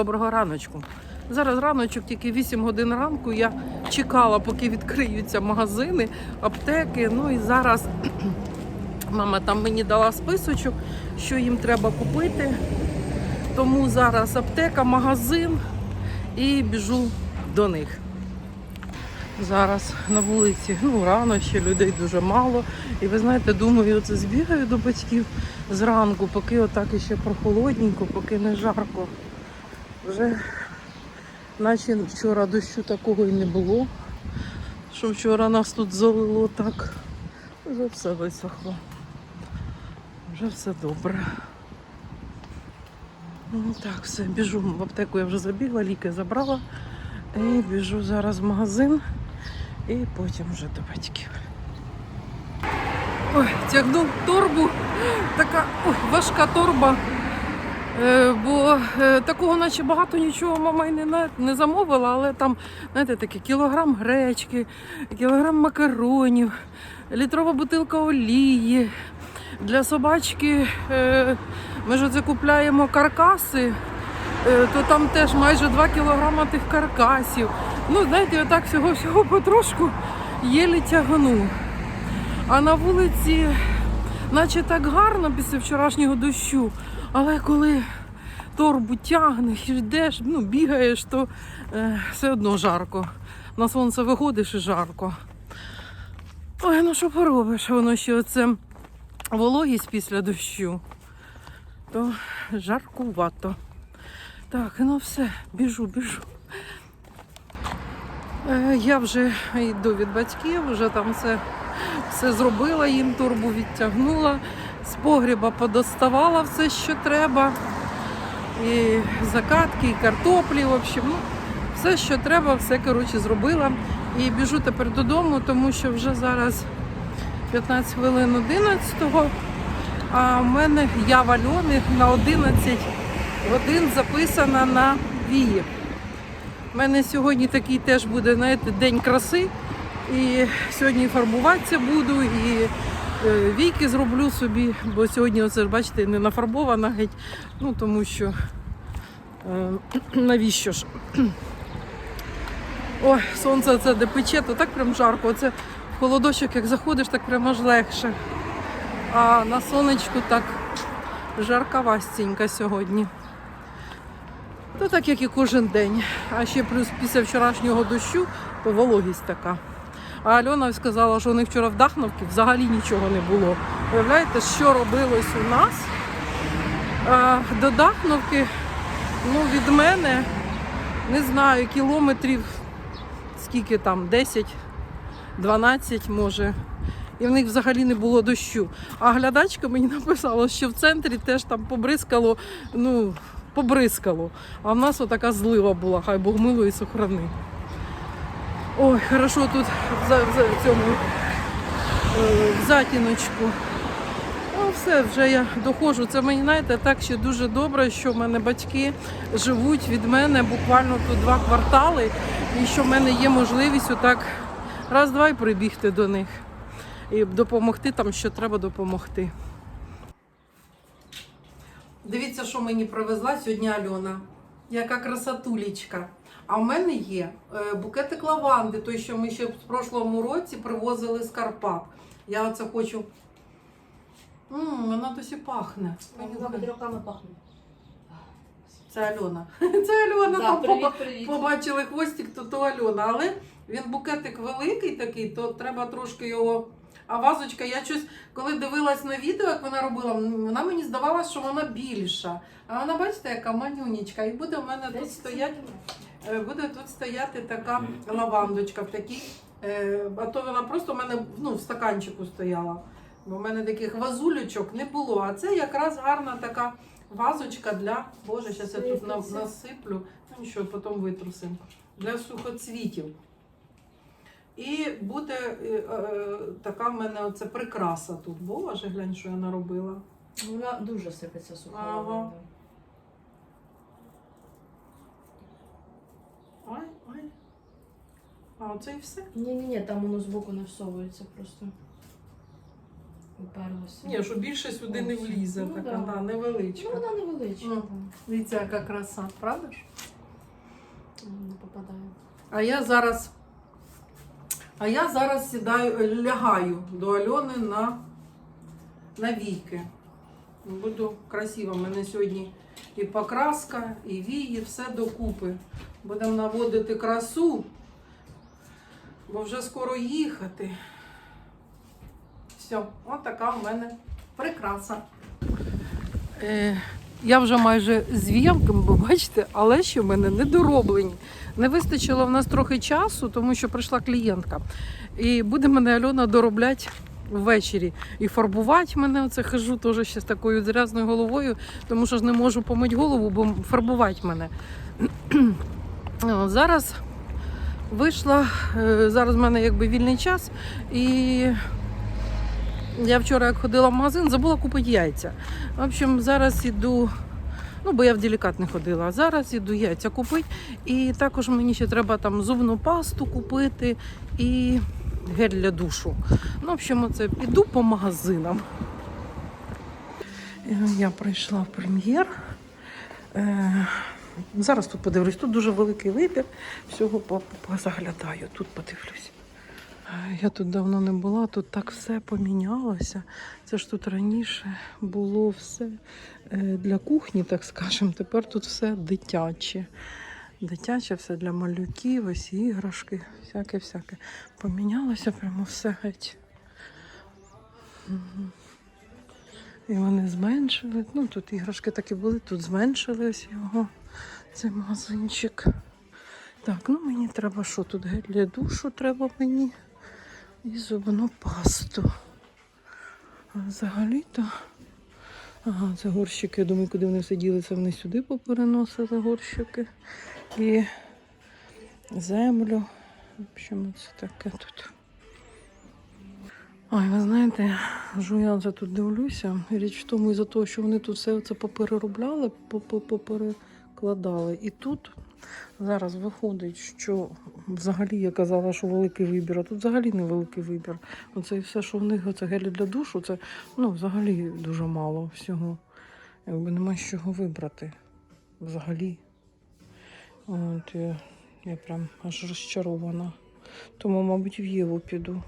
доброго раночку. Зараз раночок, тільки 8 годин ранку. Я чекала, поки відкриються магазини, аптеки. Ну і зараз мама там мені дала списочок, що їм треба купити. Тому зараз аптека, магазин і біжу до них. Зараз на вулиці ну, рано ще людей дуже мало. І ви знаєте, думаю, оце збігаю до батьків зранку, поки отак іще прохолодненько, поки не жарко. Вже наче вчора дощу такого і не було. Що вчора нас тут залило так. Вже все висохло. Вже все добре. Ну так, все, біжу в аптеку, я вже забігла, ліки забрала. І біжу зараз в магазин і потім вже до батьків. Ой, тягну торбу, така ой, важка торба. Е, бо е, такого наче багато нічого мама й не, не замовила, але там, знаєте, таке кілограм гречки, кілограм макаронів, літрова бутилка олії. Для собачки е, ми ж оце купляємо каркаси, то там теж майже 2 кілограма тих каркасів. Ну, знаєте, отак всього-всього потрошку єлі тягну. А на вулиці, наче так гарно після вчорашнього дощу, але коли торбу тягнеш, йдеш, ну, бігаєш, то е, все одно жарко. На сонце виходиш і жарко. Ой, ну що поробиш, воно ще оце вологість після дощу, то жаркувато. Так, ну все, біжу, біжу. Е, Я вже йду від батьків, вже там все, все зробила, їм турбу відтягнула, з погріба подоставала все, що треба. І закатки, і картоплі, в общем, ну, все, що треба, все коротше, зробила. І біжу тепер додому, тому що вже зараз 15 хвилин 11-го, а в мене я в Альони на 11 годин записана на вії. У мене сьогодні такий теж буде, знаєте, день краси. І сьогодні фарбуватися буду, і війки зроблю собі, бо сьогодні, оце бачите, не нафарбована геть, ну тому що е, навіщо ж? Ой, сонце це де пече, то так прям жарко. Оце в холодочок, як заходиш, так прямо аж легше. А на сонечку так жарковастенько сьогодні. То так, як і кожен день. А ще плюс після вчорашнього дощу, то вологість така. А Альона сказала, що у них вчора в Дахновці взагалі нічого не було. Уявляєте, що робилось у нас? До Дахновки, ну, від мене, не знаю, кілометрів скільки там, 10, 12 може. І в них взагалі не було дощу. А глядачка мені написала, що в центрі теж там побризкало, ну, побризкало. А в нас отака злива була, хай Бог мило і сохрани. Ой, хорошо тут в, в цьому е, в затіночку. Ну, все, вже я доходжу. Це мені, знаєте, так ще дуже добре, що в мене батьки живуть від мене буквально тут два квартали, і що в мене є можливість отак раз-два і прибігти до них і допомогти там, що треба допомогти. Дивіться, що мені привезла сьогодні Альона. Яка красотулечка. А в мене є е, букетик лаванди, той, що ми ще в прошлому році привозили з Карпат. Я оце хочу. М, вона досі пахне. Вона роками пахне. Це Альона. Це Альона. Да, там привіт, привіт. побачили хвостик, то то Альона. Але він букетик великий такий, то треба трошки його. А вазочка, я щось, коли дивилась на відео, як вона робила, вона мені здавалася, що вона більша. А вона, бачите, яка манюнічка. І буде в мене тут стоять, буде тут стояти така лавандочка в такій. е, А то вона просто в мене ну, в стаканчику стояла. Бо в мене таких вазулючок не було. А це якраз гарна така вазочка для. Боже, зараз я тут насиплю. Ну нічого, потім витрусимо. Для сухоцвітів. І буде е, е, така в мене оце прикраса тут. Боже, глянь, що я наробила. Вона дуже сипеться суха. Ага. лаванда. Ай, ай. А оце і все. Ні-ні-ні, там воно збоку не всовується просто. уперлося. Ні, що більше сюди не влізе, Ну, така да. да, невеличка. Ну, вона невеличка. Ну. там. Дивіться, яка краса, правда ж? Не попадає. А я зараз. А я зараз сідаю, лягаю до Альони на, на війки. Буду красиво. У мене сьогодні і покраска, і вії, все докупи. Будемо наводити красу, бо вже скоро їхати. Все, от така в мене прикраса. Е, я вже майже з віямками, бо бачите, але ще в мене не дороблені. Не вистачило в нас трохи часу, тому що прийшла клієнтка. І буде мене Альона доробляти ввечері. І фарбувати мене, оце хожу теж ще з такою зрязною головою, тому що ж не можу помити голову, бо фарбувати мене. Зараз вийшла, е, зараз в мене якби вільний час, і я вчора, як ходила в магазин, забула купити яйця. В общем, зараз іду. Ну, бо я в делікат не ходила. А зараз іду яйця купити. І також мені ще треба там зубну пасту купити і гель для душу. Ну, в общем, оце піду по магазинам. Е, Я прийшла в прем'єр. Зараз тут подивлюсь. Тут дуже великий вибір. Всього по- позаглядаю. Тут подивлюсь. Я тут давно не була, тут так все помінялося. Це ж тут раніше було все е, для кухні, так скажемо. Тепер тут все дитяче. Дитяче, все для малюків, ось іграшки, всяке-всяке. Помінялося прямо все геть. І вони зменшили. Ну, тут іграшки такі були, тут зменшили ось його, цей магазинчик. Так, ну мені треба що тут? Для душу треба мені. І зубну пасту. А взагалі-то. Ага, це горщики. Я думаю, куди вони все ділися, вони сюди попереносили горщики. І землю. В общем, це таке тут. Ой, ви знаєте, жуянця тут дивлюся. Річ в тому, із-за того, що вони тут все це попереробляли, попе- поперекладали. І тут зараз виходить, що взагалі я казала, що великий вибір, а тут взагалі не великий вибір. Оце і все, що в них оце гелі для душу, це ну, взагалі дуже мало всього. Якби нема з чого вибрати. Взагалі. От, я, я прям аж розчарована. Тому, мабуть, в Єву піду.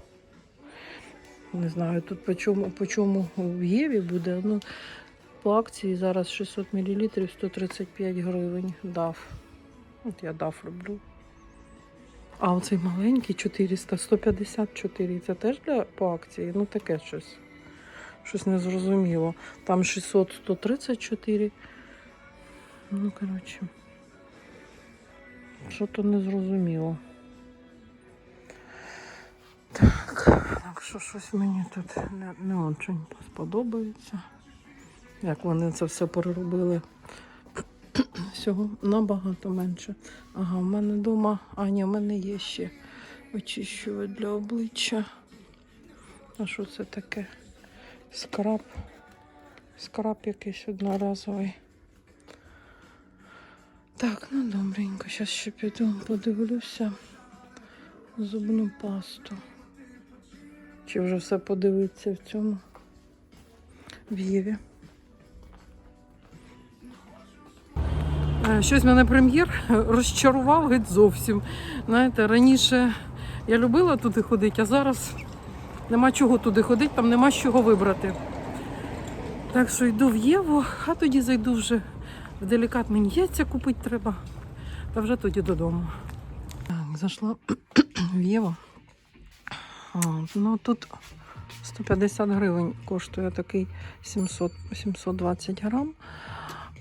Не знаю, тут по чому, по чому в Єві буде. Ну, по акції зараз 600 мл 135 гривень дав. От я дав люблю. А оцей маленький 400, 154. Це теж для по акції? Ну таке щось. Щось незрозуміло. Там 600, 134. Ну, коротше. Що то незрозуміло. Так, так що щось мені тут не, не очень сподобається. Як вони це все переробили. Всього набагато менше. Ага, в мене вдома, а ні, в мене є ще очищувач для обличчя. А що це таке? Скраб. Скраб якийсь одноразовий. Так, ну добренько. Зараз ще піду подивлюся зубну пасту. Чи вже все подивиться в цьому в Єві. Щось мене прем'єр розчарував геть зовсім. Знаєте, раніше я любила туди ходити, а зараз нема чого туди ходити, там нема з чого вибрати. Так що йду в Єву, а тоді зайду вже в делікат мені яйця купити треба. Та вже тоді додому. Так, зайшла в Єву. Ну тут 150 гривень коштує такий 700, 720 грам.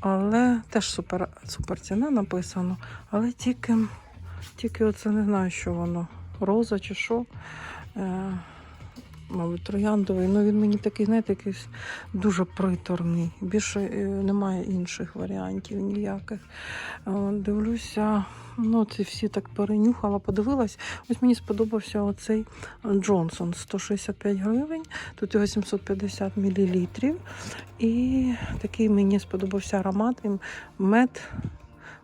Але теж супер, супер ціна написано. Але тільки, тільки оце не знаю, що воно. Роза чи що. Е, мабуть, трояндовий. Ну він мені такий, знаєте, якийсь дуже приторний. Більше е, немає інших варіантів ніяких. Дивлюся, ну ці всі так перенюхала, подивилась. Ось мені сподобався оцей Джонсон 165 гривень. Тут його 750 мл. І такий мені сподобався аромат. Він мед,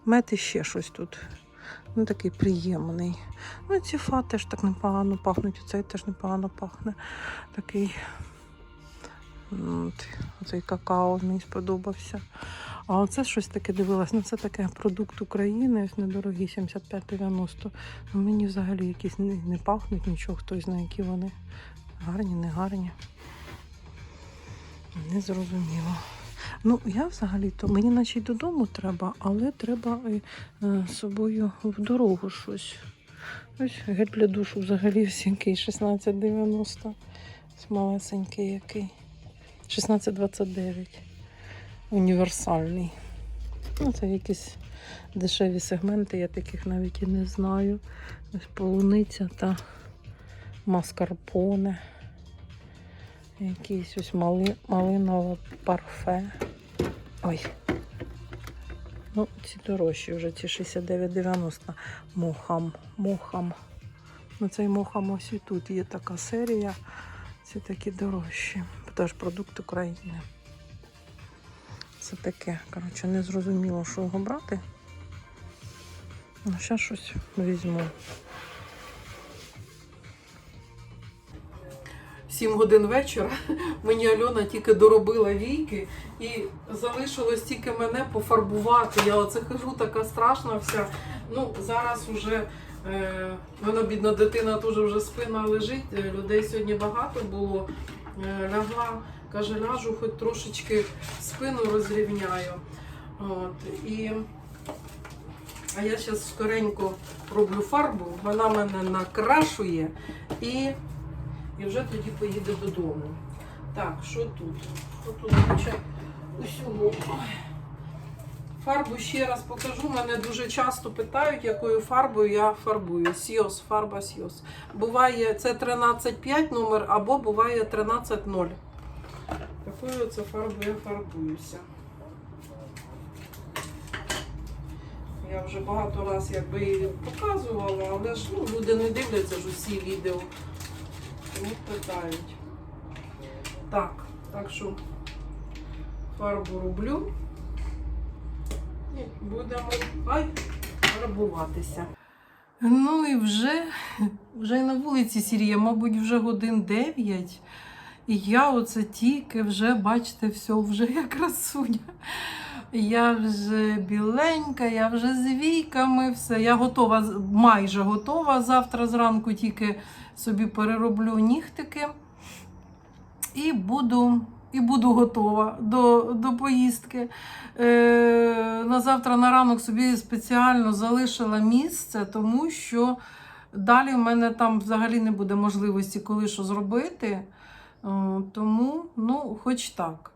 мед і ще щось тут. Ну, такий приємний. Ну, ці фа теж так непогано пахнуть. Оцей теж непогано пахне. Такий оцей какао мені сподобався. А оце щось таке дивилась. Ну це таке продукт України, ось недорогий, 75,90. Ну, мені взагалі якісь не, не пахнуть нічого, хтось знає, які вони. Гарні, не гарні. Не зрозуміло. Ну, я взагалі-то, мені наче й додому треба, але треба і, е, з собою в дорогу щось. Ось гель для душу взагалі всінький 16,90. Ось малесенький який. 16,29. Універсальний. Ну, це якісь дешеві сегменти, я таких навіть і не знаю. Ось полуниця та маскарпоне. Якийсь ось мали, малинове парфе. Ой. Ну, ці дорожчі вже, ці 69,90. Мохам. Мохам. Ну, цей мохам ось і тут є така серія. Ці такі дорожчі. Теж продукт України. Це таке. Коротше, не зрозуміло, що його брати. Ну, зараз щось візьму. 7 годин вечора. Мені Альона тільки доробила війки і залишилось тільки мене пофарбувати. Я оце хожу така страшна вся. Ну, зараз уже е, вона бідна дитина теж вже спина лежить. е, Людей сьогодні багато було. Е, лягла, каже, ляжу, хоч трошечки спину розрівняю. От, і... А я зараз скоренько роблю фарбу, вона мене накрашує і, і вже тоді поїде додому. Так, що тут? Що тут хоча усього? Фарбу ще раз покажу. Мене дуже часто питають, якою фарбою я фарбую. Сіос, фарба Сіос. Буває це 13,5 номер або буває 13,0. Такою це фарбою я фарбуюся. Я вже багато раз якби показувала, але ж ну, люди не дивляться ж усі відео. Тому питають. Так, так що фарбу роблю. І будемо ай, фарбуватися. Ну і вже, вже на вулиці сіріє, мабуть, вже годин 9. І я оце тільки вже, бачите, все, вже як красуня. Я вже біленька, я вже з війками, все. Я готова, майже готова. Завтра зранку тільки собі перероблю нігтики. І буду, і буду готова до, до поїздки. Е, на завтра на ранок собі спеціально залишила місце, тому що далі в мене там взагалі не буде можливості коли що зробити. О, тому, ну, хоч так.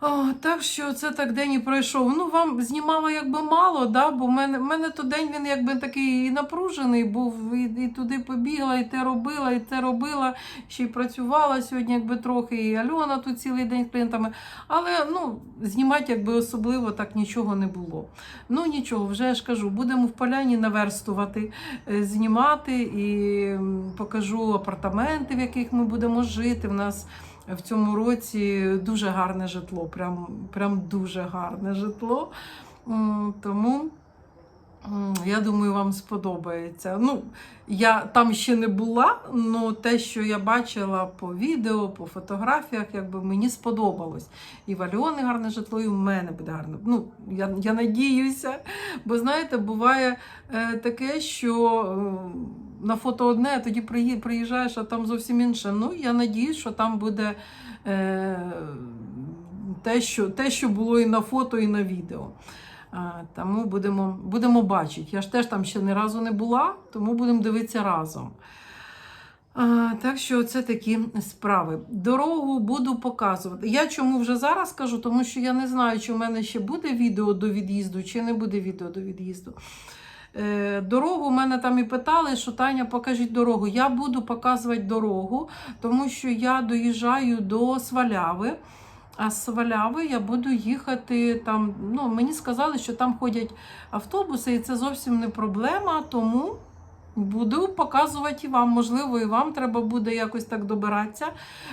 О, так що це так день і пройшов. Ну, вам знімала якби мало, да? бо в мене, в мене то день він якби такий і напружений був, і, і туди побігла, і те робила, і те робила, ще й працювала сьогодні, якби трохи, і Альона тут цілий день з клієнтами. Але ну, знімати якби особливо так нічого не було. Ну нічого, вже ж кажу, будемо в поляні наверстувати, е, знімати і покажу апартаменти, в яких ми будемо жити. В нас в цьому році дуже гарне житло, прям, прям дуже гарне житло. Тому я думаю, вам сподобається. Ну, я там ще не була, але те, що я бачила по відео, по фотографіях, якби мені сподобалось. І в Альони гарне житло, і в мене буде гарне. Ну, я, я надіюся. Бо знаєте, буває е, таке, що е, на фото одне, а тоді приїжджаєш, а там зовсім інше. Ну, я надіюсь, що там буде е, те, що, те, що було і на фото, і на відео. А, тому будемо, будемо бачити. Я ж теж там ще ні разу не була, тому будемо дивитися разом. А, так що це такі справи. Дорогу буду показувати. Я чому вже зараз кажу, тому що я не знаю, чи в мене ще буде відео до від'їзду, чи не буде відео до від'їзду. Е, Дорогу мене там і питали, що Таня, покажіть дорогу. Я буду показувати дорогу, тому що я доїжджаю до Сваляви. А з Сваляви я буду їхати там. Ну, мені сказали, що там ходять автобуси, і це зовсім не проблема. Тому Буду показувати і вам. Можливо, і вам треба буде якось так добиратися.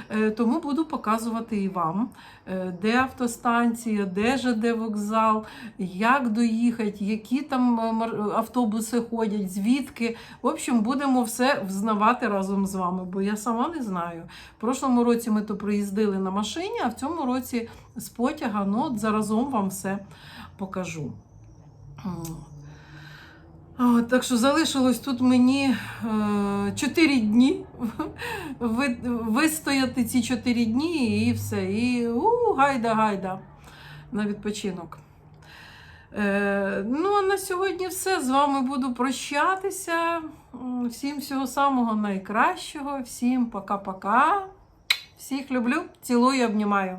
Е, Тому буду показувати і вам, е, де автостанція, де ЖД вокзал, як доїхати, які там е, автобуси ходять, звідки. В общем, будемо все взнавати разом з вами, бо я сама не знаю. В прошлому році ми то проїздили на машині, а в цьому році з потяга. Ну, от заразом вам все покажу. Так що залишилось тут мені е, 4 дні вистояти ці 4 дні і все. І у, гайда, гайда на відпочинок. Е, ну, а на сьогодні все. З вами буду прощатися. Всім всього самого найкращого. Всім пока-пока. Всіх люблю, цілую, обнімаю.